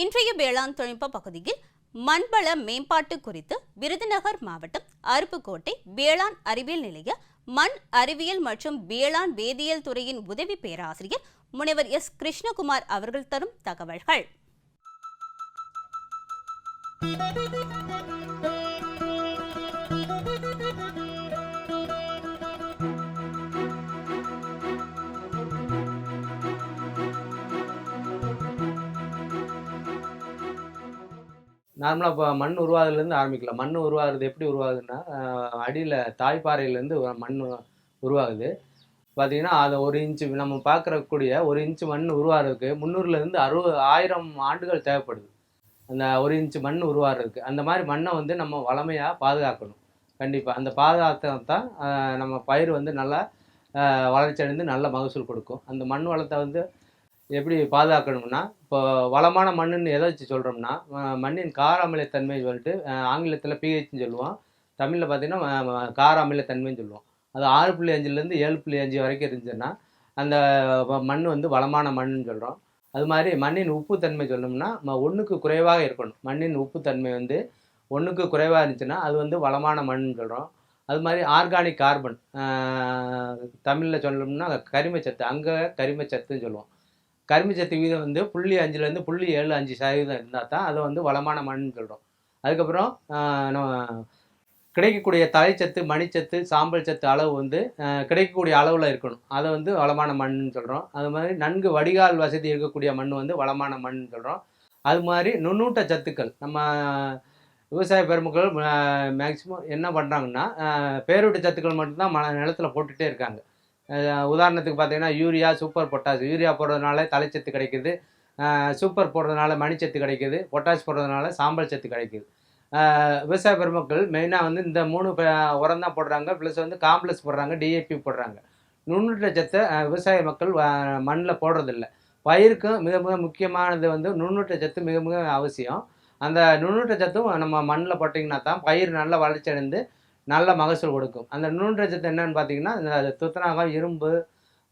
இன்றைய வேளாண் தொழில்நுட்ப பகுதியில் மண்வள மேம்பாட்டு குறித்து விருதுநகர் மாவட்டம் அருப்புக்கோட்டை வேளாண் அறிவியல் நிலைய மண் அறிவியல் மற்றும் வேளாண் வேதியியல் துறையின் உதவி பேராசிரியர் முனைவர் எஸ். கிருஷ்ணகுமார் அவர்கள் தரும் தகவல்கள். நார்மலாக இப்போ மண் உருவாகிறதுலேருந்து ஆரம்பிக்கலாம். மண் உருவாகுறது எப்படி உருவாகுதுன்னா அடியில் தாய்ப்பாறையிலேருந்து மண் உருவாகுது. பார்த்திங்கன்னா அதை ஒரு இன்ச்சு நம்ம பார்க்குறக்கூடிய ஒரு இன்ச்சு மண் உருவாகிறதுக்கு முந்நூறுலேருந்து அறுபது ஆயிரம் ஆண்டுகள் தேவைப்படுது. அந்த ஒரு இன்ச்சு மண் உருவாகிறதுக்கு. அந்த மாதிரி மண்ணை வந்து நம்ம வளமையாக பாதுகாக்கணும். கண்டிப்பாக அந்த பாதுகாத்தான் தான் நம்ம பயிர் வந்து நல்லா வளர்ச்சி அடைந்து நல்ல மகசூல் கொடுக்கும். அந்த மண் வளத்தை வந்து எப்படி பாதுகாக்கணும்னா இப்போ வளமான மண்ணுன்னு எதை வச்சு சொல்கிறோம்னா மண்ணின் கார அமிலத்தன்மை சொல்லிட்டு ஆங்கிலத்தில் பிஹெச்னு சொல்லுவோம். தமிழில் பார்த்தீங்கன்னா அஹ், கார அமிலத்தன்மைன்னு சொல்லுவோம். அது ஆறு புள்ளி அஞ்சுலேருந்து ஏழு புள்ளி அஞ்சு வரைக்கும் இருந்துச்சுன்னா அந்த மண் வந்து வளமான மண்ணுன்னு சொல்கிறோம் அது மாதிரி மண்ணின் உப்புத்தன்மை சொல்லணும்னா ஒன்றுக்கு குறைவாக இருக்கணும். மண்ணின் உப்புத்தன்மை வந்து ஒன்றுக்கு குறைவாக இருந்துச்சுன்னா அது வந்து வளமான மண்ணுன்னு சொல்கிறோம் அது மாதிரி ஆர்கானிக் கார்பன் தமிழில் சொல்லணும்னா கரிமச்சத்து அங்கே கரிமச்சத்துன்னு சொல்லுவோம். கருமிச்சத்து வீதம் வந்து புள்ளி அஞ்சுலேருந்து புள்ளி ஏழு அஞ்சு சதவீதம் இருந்தால் தான் அதை வந்து வளமான மண்ணுன்னு சொல்கிறோம் அதுக்கப்புறம் நம்ம கிடைக்கக்கூடிய தலைச்சத்து மணிச்சத்து சாம்பல் சத்து அளவு வந்து கிடைக்கக்கூடிய அளவில் இருக்கணும். அதை வந்து வளமான மண்ணுன்னு சொல்கிறோம் அது மாதிரி நன்கு வடிகால் வசதி இருக்கக்கூடிய மண் வந்து வளமான மண்ணுன்னு சொல்கிறோம் அது மாதிரி நுண்ணூட்ட சத்துக்கள். நம்ம விவசாய பெருமக்கள் மேக்சிமம் என்ன பண்ணுறாங்கன்னா பேரூட்ட சத்துக்கள் மட்டும்தான் ம நிலத்துல போட்டுகிட்டே இருக்காங்க. உதாரணத்துக்கு பார்த்தீங்கன்னா யூரியா சூப்பர் பொட்டாஸ் யூரியா போடுறதுனால தலைச்சத்து கிடைக்குது. சூப்பர் போடுறதுனால மணிச்சத்து கிடைக்குது. பொட்டாஷ் போடுறதுனால சாம்பல் சத்து கிடைக்குது. விவசாய பெருமக்கள் மெயினாக வந்து இந்த மூணு உரம் தான் போடுறாங்க. ப்ளஸ் வந்து காம்ப்ளெக்ஸ் போடுறாங்க டிஏபி போடுறாங்க. நுண்ணூற்ற சத்தை விவசாய மக்கள் மண்ணில் போடுறதில்ல. பயிருக்கும் மிக மிக முக்கியமானது வந்து நுண்ணூற்ற சத்து மிக மிக அவசியம். அந்த நுண்ணூற்ற சத்தும் நம்ம மண்ணில் போட்டிங்கன்னா தான் பயிர் நல்லா வளர்ச்சி அடைந்து நல்ல மகசூல் கொடுக்கும். அந்த நூன்றச்சத்து சத்து என்னன்னு பார்த்தீங்கன்னா இந்த துத்தநாகம் இரும்பு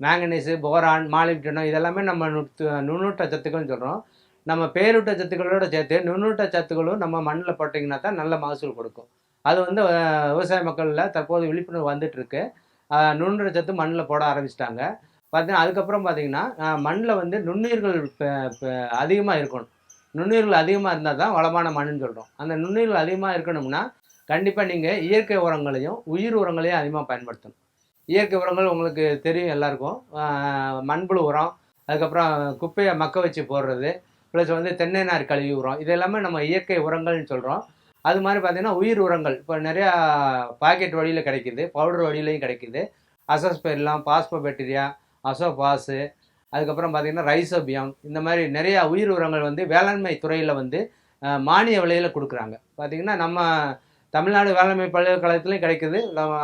மேங்கனீஸு போரான் மாலிப்டினம் இதெல்லாமே நம்ம நுட்டு- நுண்ணூட்ட சத்துக்கள்னு சொல்கிறோம் நம்ம பேரூட்ட சத்துக்களோட சேர்த்து நுண்ணூட்ட சத்துக்களும் நம்ம மண்ணில் போட்டிங்கன்னா தான் நல்ல மகசூல் கொடுக்கும். அது வந்து விவசாய மக்களில் தற்போது விழிப்புணர்வு வந்துட்டுருக்கு. நுண்ணுற சத்து மண்ணில் போட ஆரம்பிச்சிட்டாங்க. பார்த்தீங்கன்னா அதுக்கப்புறம் பார்த்தீங்கன்னா மண்ணில் வந்து நுண்ணுயிர்கள் அதிகமாக இருக்கணும். நுண்ணுயிர்கள் அதிகமாக இருந்தால் தான் வளமான மண்ணுன்னு சொல்கிறோம் அந்த நுண்ணுயிர்கள் அதிகமாக இருக்கணும்னா கண்டிப்பாக நீங்கள் இயற்கை உரங்களையும் உயிர் உரங்களையும் அதிகமாக பயன்படுத்தணும். இயற்கை உரங்கள் உங்களுக்கு தெரியும் எல்லாருக்கும். மண்புழு உரம் அதுக்கப்புறம் குப்பையை மக்க வச்சு போடுறது ப்ளஸ் வந்து தென்னை நார் கழுவி உரம் இது எல்லாமே நம்ம இயற்கை உரங்கள்னு சொல்கிறோம் அது மாதிரி பார்த்திங்கன்னா உயிர் உரங்கள் இப்போ நிறையா பாக்கெட் வழியில் கிடைக்குது பவுடர் வழியிலையும் கிடைக்குது. அசஸ்பெர்லாம் பாஸ்போபேக்டீரியா அசோபாஸு அதுக்கப்புறம் பார்த்திங்கன்னா ரைசோபியம் இந்த மாதிரி நிறையா உயிர் உரங்கள் வந்து வேளாண்மை துறையில் வந்து மானிய விலையில் கொடுக்குறாங்க. பார்த்தீங்கன்னா நம்ம தமிழ்நாடு வேளாண்மை பல்கலைக்கழகத்துலையும் கிடைக்குது. நம்ம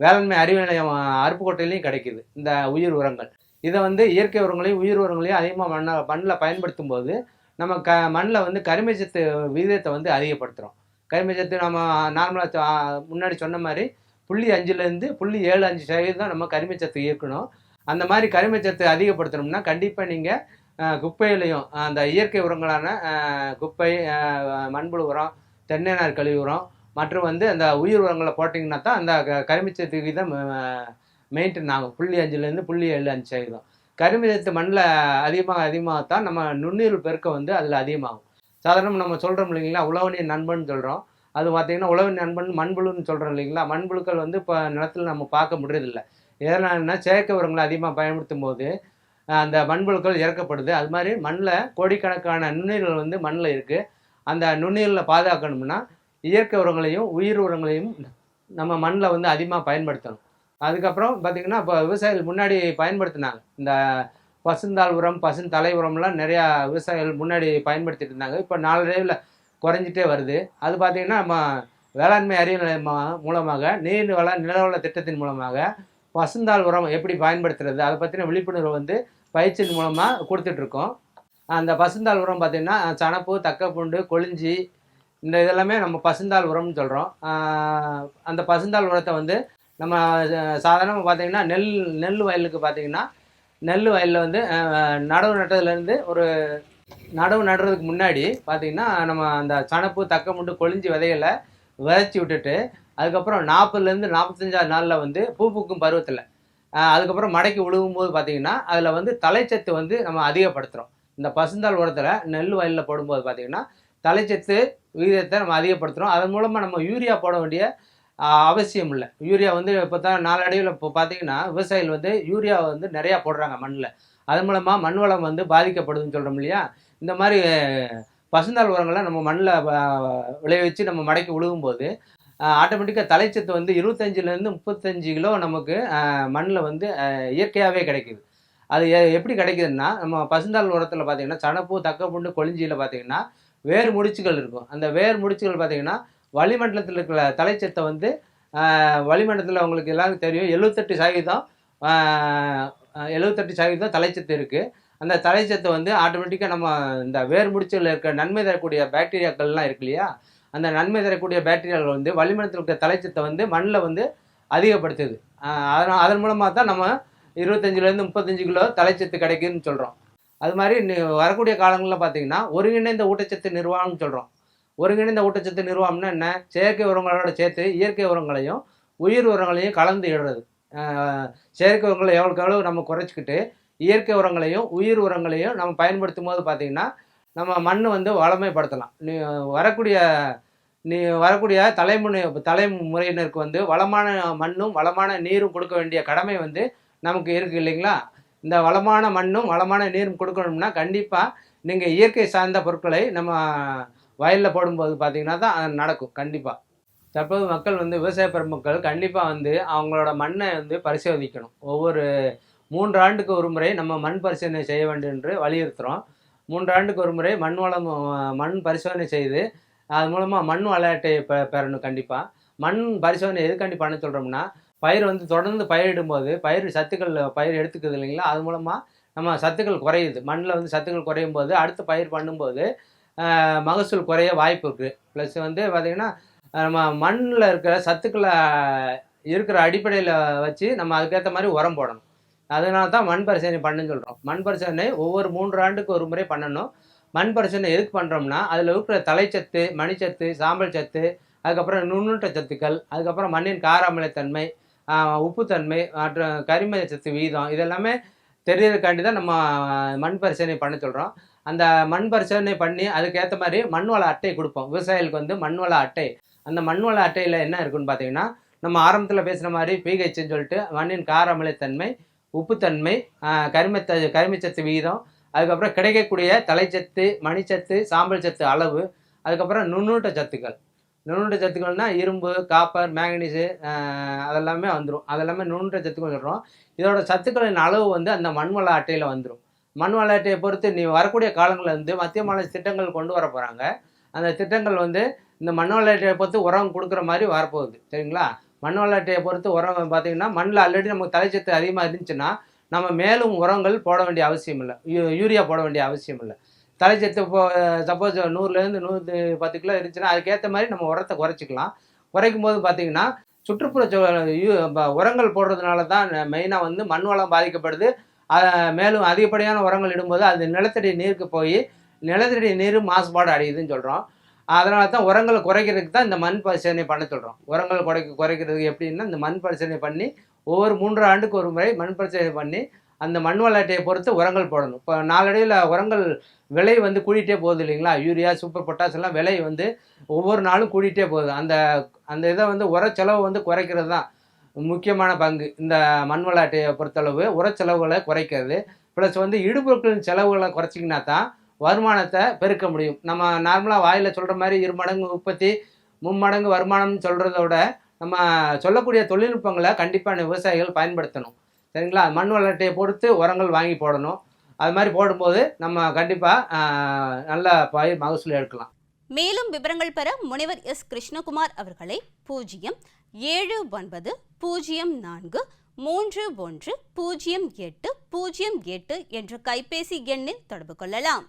வேளாண்மை அறிவு நிலையம் அருப்புக்கோட்டையிலையும் கிடைக்குது இந்த உயிர் உரங்கள். இதை வந்து இயற்கை உரங்களையும் உயிர் உரங்களையும் அதிகமாக மண்ண மண்ணில் பயன்படுத்தும் போது நம்ம க மண்ணில் வந்து கரிமச்சத்து விகிதத்தை வந்து அதிகப்படுத்துகிறோம் கரிமச்சத்து நம்ம நார்மலாக முன்னாடி சொன்ன மாதிரி புள்ளி அஞ்சுலேருந்து புள்ளி ஏழு அஞ்சு சதவீதம் நம்ம கரிமச்சத்து இருக்கணும் அந்த மாதிரி கரிமச்சத்து அதிகப்படுத்தணும்னா கண்டிப்பாக நீங்கள் குப்பையிலையும் அந்த இயற்கை உரங்களான குப்பை மண்புழு உரம் தென்னை நார் கழிவு உரம் மற்றும் வந்து அந்த உயிர் உரங்களை போட்டிங்கன்னா தான் அந்த க- கரிமச்சத்து விகிதம் மெயின்டைன் ஆகும். புள்ளி அஞ்சுலேருந்து புள்ளி ஏழு அஞ்சு சதவீதம். கருமிச்சத்து மண்ணில் அதிகமாக அதிகமாக தான் நம்ம நுண்ணுயிர் பெருக்கம் வந்து அதில் அதிகமாகும். சாதாரணமாக நம்ம சொல்கிறோம் இல்லைங்களா? உழவனின் நண்பன் சொல்கிறோம் அது பார்த்திங்கன்னா உழவன் நண்பன் மண்புழுன்னு சொல்கிறோம் இல்லைங்களா? மண்புழுக்கள் வந்து இப்போ நிலத்தில் நம்ம பார்க்க முடியறதில்ல எதனாலன்னா செயற்கை உரங்களை அதிகமாக பயன்படுத்தும் போது அந்த மண்புழுக்கள் இறக்கப்படுது. அது மாதிரி மண்ணில் கோடிக்கணக்கான நுண்ணுயிர்கள் வந்து மண்ணில் இருக்குது அந்த நுண்ணீரில் பாதுகாக்கணும்னா இயற்கை உரங்களையும் உயிர் உரங்களையும் நம்ம மண்ணில் வந்து அதிகமாக பயன்படுத்தணும். அதுக்கப்புறம் பார்த்திங்கன்னா இப்போ விவசாயிகள் முன்னாடி பயன்படுத்தினாங்க. இந்த பசுந்தாள் உரம் பசுந்தலை உரம்லாம் நிறையா விவசாயிகள் முன்னாடி பயன்படுத்திட்டு இருந்தாங்க. இப்போ நாளடைவில் குறைஞ்சிட்டே வருது. அது பார்த்திங்கன்னா நம்ம வேளாண்மை அறிவு நிலையம் மூலமாக நீர் வள நிலவள திட்டத்தின் மூலமாக பசுந்தாள் உரம் எப்படி பயன்படுத்துறது அதை பற்றின விழிப்புணர்வு வந்து பயிற்சியின் மூலமாக கொடுத்துட்ருக்கோம் அந்த பசுந்தாள் உரம் பார்த்திங்கன்னா சணப்பு தக்கப்புண்டு கொளிஞ்சி இந்த இதெல்லாமே நம்ம பசுந்தாள் உரம்னு சொல்கிறோம் அந்த பசுந்தாள் உரத்தை வந்து நம்ம சாதாரணமாக பார்த்தீங்கன்னா நெல் நெல் வயலுக்கு பார்த்தீங்கன்னா நெல் வயலில் வந்து நடவு நட்டதுலேருந்து ஒரு நடவு நடுறதுக்கு முன்னாடி பார்த்தீங்கன்னா நம்ம அந்த சணப்பு தக்கமுண்டு கொழிஞ்சி விதைகளை விதைச்சி விட்டுட்டு அதுக்கப்புறம் நாற்பதுலேருந்து நாற்பத்தஞ்சாவது நாளில் வந்து பூ பூக்கும் பருவத்தில் அதுக்கப்புறம் மடக்கி உழுவும் போது பார்த்தீங்கன்னா அதில் வந்து தலைச்சத்து வந்து நம்ம அதிகப்படுத்துகிறோம் இந்த பசுந்தாள் உரத்தில் நெல் வயலில் போடும்போது பார்த்தீங்கன்னா தலைச்சத்து விகிதத்தை நம்ம அதிகப்படுத்துகிறோம் அதன் மூலமாக நம்ம யூரியா போட வேண்டிய அவசியம் இல்லை. யூரியா வந்து இப்போ தான் நாளடைவில் இப்போ பார்த்தீங்கன்னா விவசாயிகள் வந்து யூரியா வந்து நிறையா போடுறாங்க மண்ணில். அதன் மூலமாக மண் வளம் வந்து பாதிக்கப்படுதுன்னு சொல்கிறோம் இல்லையா? இந்த மாதிரி பசுந்தாள் உரங்களை நம்ம மண்ணில் விளைவிச்சு நம்ம மடக்கி உழுகும்போது ஆட்டோமேட்டிக்காக தலைச்சத்து வந்து இருபத்தஞ்சிலேருந்து முப்பத்தஞ்சு கிலோ நமக்கு மண்ணில் வந்து இயற்கையாகவே கிடைக்குது. அது எ- எப்படி கிடைக்குதுன்னா நம்ம பசுந்தாள் உரத்தில் பார்த்தீங்கன்னா சனப்பு தக்கப்புண்டு கொழிஞ்சியில் பார்த்தீங்கன்னா வேர் முடிச்சுகள் இருக்கும். அந்த வேர் முடிச்சுகள் பார்த்தீங்கன்னா வளிமண்டலத்தில் இருக்கிற தலைச்சத்தை வந்து வளிமண்டலத்தில் உங்களுக்கு எல்லாருக்கும் தெரியும் எழுபத்தெட்டு சதவீதம் எழுபத்தெட்டு சதவீதம் தலைச்சத்து இருக்குது அந்த தலைச்சத்தை வந்து ஆட்டோமேட்டிக்காக நம்ம இந்த வேர் முடிச்சுகளில் இருக்கிற நன்மை தரக்கூடிய பாக்டீரியாக்கள்லாம் இருக்கு இல்லையா? அந்த நன்மை தரக்கூடிய பாக்டீரியாக்கள் வந்து வளிமண்டலத்தில் இருக்கிற தலைச்சத்தை வந்து மண்ணில் வந்து அதிகப்படுத்துது. அதனால் அதன் மூலமாக தான் நம்ம இருபத்தஞ்சிலேருந்து முப்பத்தஞ்சு கிலோ தலைச்சத்து கிடைக்குதுன்னு சொல்கிறோம் அது மாதிரி வரக்கூடிய காலங்களில் பார்த்தீங்கன்னா ஒருங்கிணைந்த ஊட்டச்சத்து நிர்வாகம்னு சொல்கிறோம் ஒருங்கிணைந்த ஊட்டச்சத்து நிர்வாகம்னா என்ன? செயற்கை உரங்களோட சேர்த்து இயற்கை உரங்களையும் உயிர் உரங்களையும் கலந்து இடுறது. செயற்கை உரங்களை எவ்வளோக்கு எவ்வளோ நம்ம குறைச்சிக்கிட்டு இயற்கை உரங்களையும் உயிர் உரங்களையும் நம்ம பயன்படுத்தும் போது பார்த்தீங்கன்னா நம்ம மண் வந்து வளமைப்படுத்தலாம். நீ வரக்கூடிய நீ வரக்கூடிய தலைமுறை தலைமுறையினருக்கு வந்து வளமான மண்ணும் வளமான நீரும் கொடுக்க வேண்டிய கடமை வந்து நமக்கு இருக்குது இல்லைங்களா? இந்த வளமான மண்ணும் வளமான நீரும் கொடுக்கணும்னா கண்டிப்பாக நீங்கள் இயற்கை சார்ந்த பொருட்களை நம்ம வயலில் போடும்போது பார்த்தீங்கன்னா தான் அது நடக்கும் கண்டிப்பாக தற்போது மக்கள் வந்து விவசாய பெருமக்கள் கண்டிப்பாக வந்து அவங்களோட மண்ணை வந்து பரிசோதிக்கணும். ஒவ்வொரு மூன்று ஆண்டுக்கு ஒரு முறை நம்ம மண் பரிசோதனை செய்ய வேண்டும் என்று வலியுறுத்துகிறோம் மூன்று ஆண்டுக்கு ஒரு முறை மண் வளம் மண் பரிசோதனை செய்து அது மூலமாக மண் வளையாட்டை பெ பெறணும் கண்டிப்பாக மண் பரிசோதனை எதுக்காண்டி பண்ண சொல்கிறோம்னா பயிர் வந்து தொடர்ந்து பயிரிடும்போது பயிர் சத்துக்கள் பயிர் எடுத்துக்குது இல்லைங்களா? அது மூலமாக நம்ம சத்துக்கள் குறையுது. மண்ணில் வந்து சத்துக்கள் குறையும் போது அடுத்து பயிர் பண்ணும்போது மகசூல் குறைய வாய்ப்பு இருக்குது ப்ளஸ் வந்து பார்த்திங்கன்னா நம்ம மண்ணில் இருக்கிற சத்துக்களை இருக்கிற அடிப்படையில் வச்சு நம்ம அதுக்கேற்ற மாதிரி உரம் போடணும். அதனால தான் மண் பரிசோதனை பண்ணுன்னு சொல்கிறோம் மண் பரிசோதனை ஒவ்வொரு மூன்று ஆண்டுக்கு ஒரு முறை பண்ணணும். மண் பரிசோதனை எதுக்கு பண்ணுறோம்னா அதில் இருக்கிற தலைச்சத்து மணிச்சத்து சாம்பல் சத்து அதுக்கப்புறம் நுண்ணூட்ட சத்துக்கள் அதுக்கப்புறம் மண்ணின் காராமலை தன்மை உப்புத்தன்மை மற்றும் கரிம சத்து வீதம் இதெல்லாமே தெரியறதுக்காண்டி தான் நம்ம மண் பரிசோதனை பண்ண சொல்கிறோம் அந்த மண் பரிசோதனை பண்ணி அதுக்கேற்ற மாதிரி மண் வள அட்டை கொடுப்போம். விவசாயிகளுக்கு வந்து மண் வள அட்டை. அந்த மண் வள அட்டையில் என்ன இருக்குன்னு பார்த்தீங்கன்னா நம்ம ஆரம்பத்தில் பேசுகிற மாதிரி பிஹெச்னு சொல்லிட்டு மண்ணின் கார அமிலத்தன்மை உப்புத்தன்மை கரிமத்த கரிமச்சத்து வீதம் அதுக்கப்புறம் கிடைக்கக்கூடிய தலைச்சத்து மணிச்சத்து சாம்பல் சத்து அளவு அதுக்கப்புறம் நுண்ணூட்ட சத்துக்கள். நுண்ணூட்ட சத்துக்கள்னா இரும்பு காப்பர் மேங்கனீஸு அதெல்லாமே வந்துடும் அதெல்லாமே நுண்ணூட்ட சத்துக்கள் சொல்கிறோம் இதோட சத்துக்களின் அளவு வந்து அந்த மண்வள அட்டையில் வந்துடும் மண்வள அட்டையை பொறுத்து நீ வரக்கூடிய காலங்களில் வந்து மத்திய மாநில திட்டங்கள் கொண்டு வர போகிறாங்க அந்த திட்டங்கள் வந்து இந்த மண்வள அட்டையை பொறுத்து உரம் கொடுக்குற மாதிரி வரப்போகுது. சரிங்களா? மண்வள அட்டையை பொறுத்து உரம் பார்த்தீங்கன்னா மண்ணில் ஆல்ரெடி நமக்கு தலைச்சத்து அதிகமாக இருந்துச்சுன்னா நம்ம மேலும் உரங்கள் போட வேண்டிய அவசியம் இல்லை. யூ- யூரியா போட வேண்டிய அவசியம் இல்லை. தலைச்சத்து இப்போ சப்போஸ் நூறுலேருந்து நூற்றி பத்து கிலோ இருந்துச்சுன்னா அதுக்கேற்ற மாதிரி நம்ம உரத்தை குறைச்சிக்கலாம். குறைக்கும் போது பார்த்தீங்கன்னா சுற்றுப்புற சூழல் உரங்கள் போடுறதுனால தான் மெயினாக வந்து மண் வளம் பாதிக்கப்படுது. மேலும் அதிகப்படியான உரங்கள் இடும்போது அது நிலத்தடி நீருக்கு போய் நிலத்தடி நீர் மாசுபாடு அடையுதுன்னு சொல்கிறோம் அதனால தான் உரங்களை குறைக்கிறதுக்கு தான் இந்த மண் பரிசோதனை பண்ண சொல்கிறோம் உரங்கள் குறைக்க குறைக்கிறதுக்கு எப்படின்னா இந்த மண் பரிசோதனை பண்ணி ஒவ்வொரு மூன்று ஆண்டுக்கு ஒரு முறை மண் பரிசோதனை பண்ணி அந்த மண் வளட்டையை பொறுத்து உரங்கள் போடணும். இப்போ நாளடைவில் உரங்கள் விலை வந்து கூடிட்டே போகுது இல்லைங்களா? யூரியா சூப்பர் பொட்டாஸ் எல்லாம் விலை வந்து ஒவ்வொரு நாளும் கூடிட்டே போகுது. அந்த அந்த இதை வந்து உர செலவு வந்து குறைக்கிறது தான் முக்கியமான பங்கு. இந்த மண் வளாட்டையை பொறுத்தளவு உர செலவுகளை குறைக்கிறது. ப்ளஸ் வந்து இடுபொருட்களின் செலவுகளை குறைச்சிங்கன்னா தான் வருமானத்தை பெருக்க முடியும். நம்ம நார்மலாக வாயில் சொல்கிற மாதிரி இரு மடங்கு உற்பத்தி மும்மடங்கு வருமானம்னு சொல்கிறத விட நம்ம சொல்லக்கூடிய தொழில்நுட்பங்களை கண்டிப்பாக விவசாயிகள் பயன்படுத்தணும். சரிங்களா? மண் வள பொறுத்து உரங்கள் வாங்கி போடணும். அது மாதிரி போடும்போது நம்ம கண்டிப்பாக நல்ல பயிர் மகசூல் எடுக்கலாம். மேலும் விவரங்கள் பெற முனைவர் எஸ். கிருஷ்ணகுமார் அவர்களை பூஜ்ஜியம் ஏழு ஒன்பது பூஜ்ஜியம் நான்கு மூன்று ஒன்று பூஜ்ஜியம் எட்டு பூஜ்ஜியம் எட்டு என்ற கைபேசி எண்ணில் தொடர்பு கொள்ளலாம்.